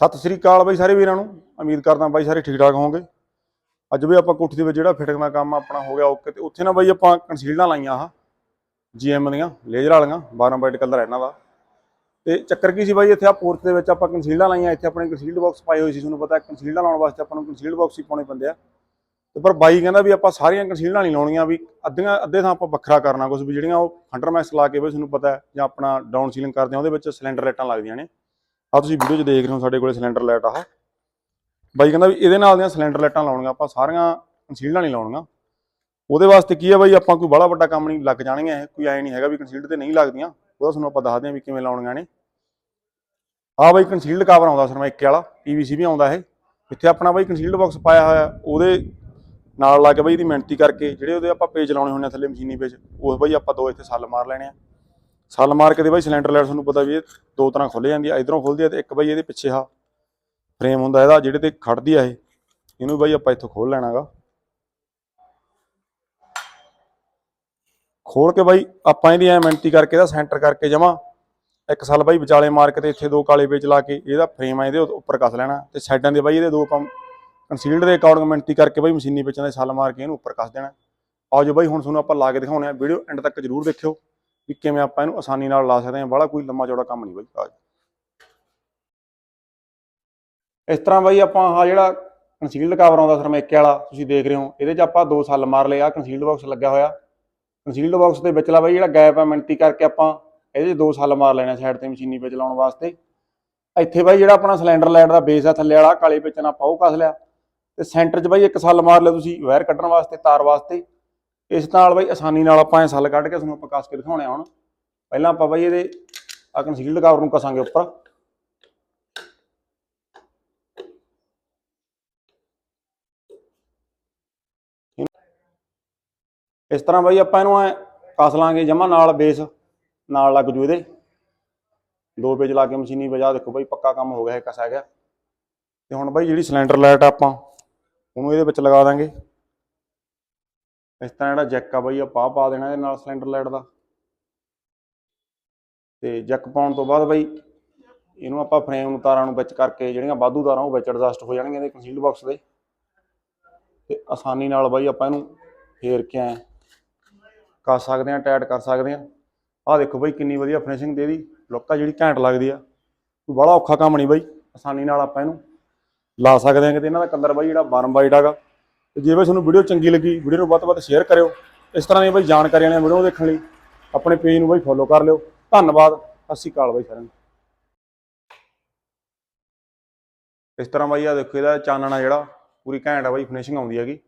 ਸਤਿ ਸ੍ਰੀ ਅਕਾਲ ਬਾਈ ਸਾਰੇ ਵੀਰਾਂ ਨੂੰ। ਉਮੀਦ ਕਰਦਾ ਬਾਈ ਸਾਰੇ ਠੀਕ ਠਾਕ ਹੋਵੋਗੇ। ਅੱਜ ਵੀ ਆਪਾਂ ਕੋਠੀ ਦੇ ਵਿੱਚ ਜਿਹੜਾ ਫਿਟਿੰਗ ਦਾ ਕੰਮ ਆਪਣਾ ਹੋ ਗਿਆ ਓਕੇ ਤੇ ਉੱਥੇ ਨਾ ਬਾਈ ਆਪਾਂ ਕੰਸੀਲਡਾਂ ਲਾਈਆਂ ਆਹ ਜੀਐਮ ਦੀਆਂ ਲੇਜ਼ਰ ਵਾਲੀਆਂ 12 ਬਾਈਟ ਕਲਰ ਇਹਨਾਂ ਦਾ। ਤੇ ਚੱਕਰ ਕੀ ਸੀ ਬਾਈ, ਇੱਥੇ ਆ ਪੋਰਚ ਦੇ ਵਿੱਚ ਆਪਾਂ ਕੰਸੀਲਡਾਂ ਲਾਈਆਂ, ਇੱਥੇ ਆਪਣੇ ਕੰਸੀਲਡ ਬਾਕਸ ਪਾਏ ਹੋਏ ਸੀ, ਤੁਹਾਨੂੰ ਪਤਾ ਕੰਸੀਲਡਾਂ ਲਾਉਣ ਵਾਸਤੇ ਆਪਾਂ ਨੂੰ ਕੰਸੀਲਡ ਬਾਕਸ ਹੀ ਪਾਉਣੇ ਪੈਂਦੇ ਆ। ਤੇ ਪਰ ਬਾਈ ਕਹਿੰਦਾ ਵੀ ਆਪਾਂ ਸਾਰੀਆਂ ਕੰਸੀਲਡਾਂ ਨਹੀਂ ਲਾਉਣੀਆਂ, ਵੀ ਅੱਧੀਆਂ, ਅੱਧੇ ਥਾਂ ਆਪਾਂ ਵੱਖਰਾ ਕਰਨਾ ਕੁਝ ਵੀ ਜਿਹੜੀਆਂ ਉਹ ਫੰਡਰ ਮੈਕਸ ਲਾ ਕੇ ਵੀ ਤੁਹਾਨੂੰ ਪਤਾ ਜਾਂ ਆਪਣਾ ਡਾਊਨ ਸੀਲਿੰਗ ਕਰਦੇ ਆ, ਉਹਦੇ ਵਿੱਚ ਸਿਲੰਡਰ ਲਾਈਟਾਂ ਲੱਗਦੀਆਂ ਨੇ। ਆ ਤੁਸੀਂ ਵੀਡੀਓ 'ਚ ਦੇਖ ਰਹੇ ਹੋ ਸਾਡੇ ਕੋਲੇ ਸਿਲੰਡਰ ਲਾਈਟ ਆਹ। ਬਾਈ ਕਹਿੰਦਾ ਵੀ ਇਹਦੇ ਨਾਲ ਦੀਆਂ ਸਿਲੰਡਰ ਲਾਈਟਾਂ ਲਾਉਣੀਆਂ, ਆਪਾਂ ਸਾਰੀਆਂ ਕੰਸੀਲਡਾਂ ਨਹੀਂ ਲਾਉਣੀਆਂ। ਉਹਦੇ ਵਾਸਤੇ ਕੀ ਹੈ ਬਾਈ, ਆਪਾਂ ਕੋਈ ਬੜਾ ਵੱਡਾ ਕੰਮ ਨਹੀਂ, ਲੱਗ ਜਾਣਗੇ ਇਹ। ਕੋਈ ਐ ਨਹੀਂ ਹੈਗਾ ਵੀ ਕੰਸੀਲਡ ਤੇ ਨਹੀਂ ਲੱਗਦੀਆਂ। ਉਹਦਾ ਤੁਹਾਨੂੰ ਆਪਾਂ ਦੱਸਦੇ ਹਾਂ ਵੀ ਕਿਵੇਂ ਲਾਉਣੀਆਂ ਨੇ। ਆ ਬਾਈ ਕੰਸੀਲਡ ਕਵਰ ਆਉਂਦਾ ਸਰਮਾਈਕੇ ਵਾਲਾ ਪੀਵੀਸੀ ਵੀ ਆਉਂਦਾ ਇਹ। ਇੱਥੇ ਆਪਣਾ ਬਾਈ ਕੰਸੀਲਡ ਬਾਕਸ ਪਾਇਆ ਹੋਇਆ, ਉਹਦੇ ਨਾਲ ਲਾ ਕੇ ਬਾਈ ਇਹਦੀ ਮਿਹਨਤੀ ਕਰਕੇ, ਜਿਹੜੇ ਉਹਦੇ ਆਪਾਂ ਪੇਜ ਲਾਉਣੇ ਹੁੰਦੇ ਆ ਥੱਲੇ ਮਸ਼ੀਨੀ ਪੇਜ ਉਸ ਬਾਈ ਆਪਾਂ ਦੋ ਇੱਥੇ ਸੱਲ ਮਾਰ ਲੈਣੇ ਆ। ਸੱਲ ਮਾਰ ਕੇ ਦੇ ਬਾਈ, ਸਿਲੰਡਰ ਲਾਈਟ ਤੁਹਾਨੂੰ ਪਤਾ ਵੀ ਇਹ ਦੋ ਤਰ੍ਹਾਂ ਖੁੱਲ ਜਾਂਦੀ ਆ, ਇਧਰੋਂ ਖੁੱਲਦੀ ਆ ਤੇ ਇੱਕ ਬਾਈ ਇਹਦੇ ਪਿੱਛੇ ਆ। ਫਰੇਮ ਹੁੰਦਾ ਇਹਦਾ, ਜਿਹੜੇ ਤੇ ਖੜਦੀ ਆ ਇਹ, ਇਹਨੂੰ ਬਾਈ ਆਪਾਂ ਇੱਥੋਂ ਖੋਲ ਲੈਣਾਗਾ। ਖੋਲ ਕੇ ਬਾਈ ਆਪਾਂ ਇਹਦੀ ਐ ਮਿਹਨਤੀ ਕਰਕੇ ਇਹਦਾ ਸੈਂਟਰ ਕਰਕੇ ਜਮਾ। ਇੱਕ ਸਾਲ ਬਾਈ ਵਿਚਾਲੇ ਮਾਰ ਕੇ ਤੇ ਇੱਥੇ ਦੋ ਕਾਲੇ ਪੇਚ ਲਾ ਕੇ ਇਹਦਾ ਫਰੇਮ ਆ ਇਹਦੇ ਉੱਪਰ ਕੱਸ ਲੈਣਾ। ਤੇ ਸਾਈਡਾਂ ਦੇ ਬਾਈ ਇਹਦੇ ਦੋ ਆਪਾਂ ਕੰਸੀਲਡ ਦੇ ਅਕੋਰਡਿੰਗ ਮਿਹਨਤੀ ਕਰਕੇ ਬਾਈ ਮਸ਼ੀਨੀ ਪੇਚਾਂ ਦੇ ਸੱਲ ਮਾਰ ਕੇ ਇਹਨੂੰ ਉੱਪਰ ਕੱਸ ਦੇਣਾ। ਆਓ ਜੋ ਬਾਈ, ਹੁਣ ਤੁਹਾਨੂੰ ਆਪਾਂ ਲਾ ਕੇ ਦਿਖਾਉਣੇ ਆ ਵੀਡੀਓ ਐਂਡ ਤੱਕ ਜਰੂਰ ਦੇਖਿਓ। ਵੀ ਕਿਵੇਂ ਆਪਾਂ ਇਹਨੂੰ ਆਸਾਨੀ ਨਾਲ ਲਾ ਸਕਦੇ ਹਾਂ ਬੜਾ ਕੋਈ ਲੰਮਾ ਚੌੜਾ ਕੰਮ ਨਹੀਂ ਬਾਈ ਆ ਇਸ ਤਰ੍ਹਾਂ ਬਾਈ ਆਪਾਂ ਆਹ ਜਿਹੜਾ ਕੰਸੀਲਡ ਕਵਰ ਆਉਂਦਾ ਸਰਮੇਕੇ ਵਾਲਾ, ਤੁਸੀਂ ਦੇਖ ਰਹੇ ਹੋ, ਇਹਦੇ 'ਚ ਆਪਾਂ ਦੋ ਸਾਲ ਮਾਰ ਲਏ ਆ ਕੰਸੀਲਡ ਬਾਕਸ ਲੱਗਿਆ ਹੋਇਆ। ਕੰਸੀਲਡ ਬਾਕਸ ਦੇ ਵਿਚਲਾ ਬਾਈ ਜਿਹੜਾ ਗੈਪ ਹੈ ਮਿਣਤੀ ਕਰਕੇ ਆਪਾਂ ਇਹਦੇ 'ਚ ਦੋ ਸਾਲ ਮਾਰ ਲੈਣੇ ਸਾਈਡ ਤੇ ਮਸ਼ੀਨੀ ਵਿੱਚ ਲਾਉਣ ਵਾਸਤੇ। ਇੱਥੇ ਬਾਈ ਜਿਹੜਾ ਆਪਣਾ ਸਿਲੰਡਰ ਲਾਈਟ ਦਾ ਬੇਸ ਆ, ਥੱਲੇ ਵਾਲਾ, ਕਾਲੇ ਵਿੱਚ ਨਾ ਪਾਓ ਕਸ ਲਿਆ। ਤੇ ਸੈਂਟਰ 'ਚ ਬਾਈ ਇੱਕ ਸਾਲ ਮਾਰ ਲਿਆ ਤੁਸੀਂ ਵਾਇਰ ਕੱਢਣ ਵਾਸਤੇ, ਤਾਰ ਵਾਸਤੇ। ਇਸ ਨਾਲ ਬਾਈ ਆਸਾਨੀ ਨਾਲ ਆਪਾਂ ਇਹ ਸੱਲ ਕੱਢ ਕੇ ਤੁਹਾਨੂੰ ਆਪਾਂ ਕੱਸ ਕੇ ਦਿਖਾਉਣੇ ਆ ਹੁਣ। ਪਹਿਲਾਂ ਆਪਾਂ ਬਾਈ ਇਹਦੇ ਆ ਕੰਸੀਲਡ ਕਵਰ ਨੂੰ ਕਸਾਂਗੇ ਉੱਪਰ। ਇਸ ਤਰ੍ਹਾਂ ਬਾਈ ਆਪਾਂ ਇਹਨੂੰ ਐ ਕਸ ਲਾਂਗੇ ਜਮਾ ਨਾਲ ਬੇਸ ਨਾਲ ਲੱਗ ਜੂ ਇਹਦੇ। ਦੋ ਪੇਜ ਲਾ ਕੇ ਮਸ਼ੀਨੀ ਵਜਾ ਦੇਖੋ ਬਾਈ ਪੱਕਾ ਕੰਮ ਹੋ ਗਿਆ ਹੈ ਕਸ ਗਿਆ। ਤੇ ਹੁਣ ਬਾਈ ਜਿਹੜੀ ਸਿਲੰਡਰ ਲਾਈਟ ਆਪਾਂ, ਉਹਨੂੰ ਇਹਦੇ ਵਿੱਚ ਲਗਾ ਦਾਂਗੇ। ਇਸ ਤਰ੍ਹਾਂ ਜਿਹੜਾ ਜੈਕ ਆ ਬਾਈ ਆਪਾਂ ਆਹ ਪਾ ਦੇਣਾ ਇਹਦੇ ਨਾਲ ਸਿਲੰਡਰ ਲਾਈਟ ਦਾ। ਤੇ ਜੈਕ ਪਾਉਣ ਤੋਂ ਬਾਅਦ ਬਾਈ, ਇਹਨੂੰ ਆਪਾਂ ਫਰੇਮ ਨੂੰ ਤਾਰਾਂ ਨੂੰ ਵਿੱਚ ਕਰਕੇ, ਜਿਹੜੀਆਂ ਵਾਧੂ ਤਾਰਾਂ, ਉਹ ਵਿੱਚ ਐਡਜਸਟ ਹੋ ਜਾਣਗੀਆਂ ਇਹਦੇ ਕੰਸੀਲਡ ਬਾਕਸ ਦੇ। ਤੇ ਆਸਾਨੀ ਨਾਲ ਬਾਈ ਆਪਾਂ ਇਹਨੂੰ ਫੇਰ ਕੇ ਐ ਕਰ ਸਕਦੇ ਆ ਟਾਈਟ ਕਰ ਸਕਦੇ ਆ ਆਹ ਦੇਖੋ ਬਾਈ, ਕਿੰਨੀ ਵਧੀਆ ਫਿਨਿਸ਼ਿੰਗ ਦੇ ਦੀ ਲੁੱਕ ਆ ਜਿਹੜੀ ਘੈਂਟ ਲੱਗਦੀ ਆ। ਕੋਈ ਬੜਾ ਔਖਾ ਕੰਮ ਨਹੀਂ ਬਾਈ। ਆਸਾਨੀ ਨਾਲ ਆਪਾਂ ਇਹਨੂੰ ਲਾ ਸਕਦੇ ਆ ਕਿਤੇ। ਇਹਨਾਂ ਦਾ ਕਲਰ ਬਾਈ ਜਿਹੜਾ ਬਰਮ ਵਾਈਟ ਹੈਗਾ ਤੇ ਜੇ ਬਾਈ ਤੁਹਾਨੂੰ ਵੀਡੀਓ ਚੰਗੀ ਲੱਗੀ, ਵੀਡੀਓ ਨੂੰ ਵੱਧ ਤੋਂ ਵੱਧ ਸ਼ੇਅਰ ਕਰਿਓ। ਇਸ ਤਰ੍ਹਾਂ ਦੀਆਂ ਬਾਈ ਜਾਣਕਾਰੀਆਂ ਵਾਲੀਆਂ ਵੀਡੀਓ ਦੇਖਣ ਲਈ ਆਪਣੇ ਪੇਜ ਨੂੰ ਬਾਈ ਫੋਲੋ ਕਰ ਲਿਓ। ਧੰਨਵਾਦ, ਸਤਿ ਸ਼੍ਰੀ ਅਕਾਲ ਬਾਈ ਸਾਰਿਆਂ ਨੂੰ। ਇਸ ਤਰ੍ਹਾਂ ਬਾਈ ਆ ਦੇਖੋ ਇਹਦਾ ਚਾਨਣਾ ਜਿਹੜਾ, ਪੂਰੀ ਘੈਂਟ ਆ ਬਾਈ ਫਿਨਿਸ਼ਿੰਗ ਆਉਂਦੀ ਹੈਗੀ।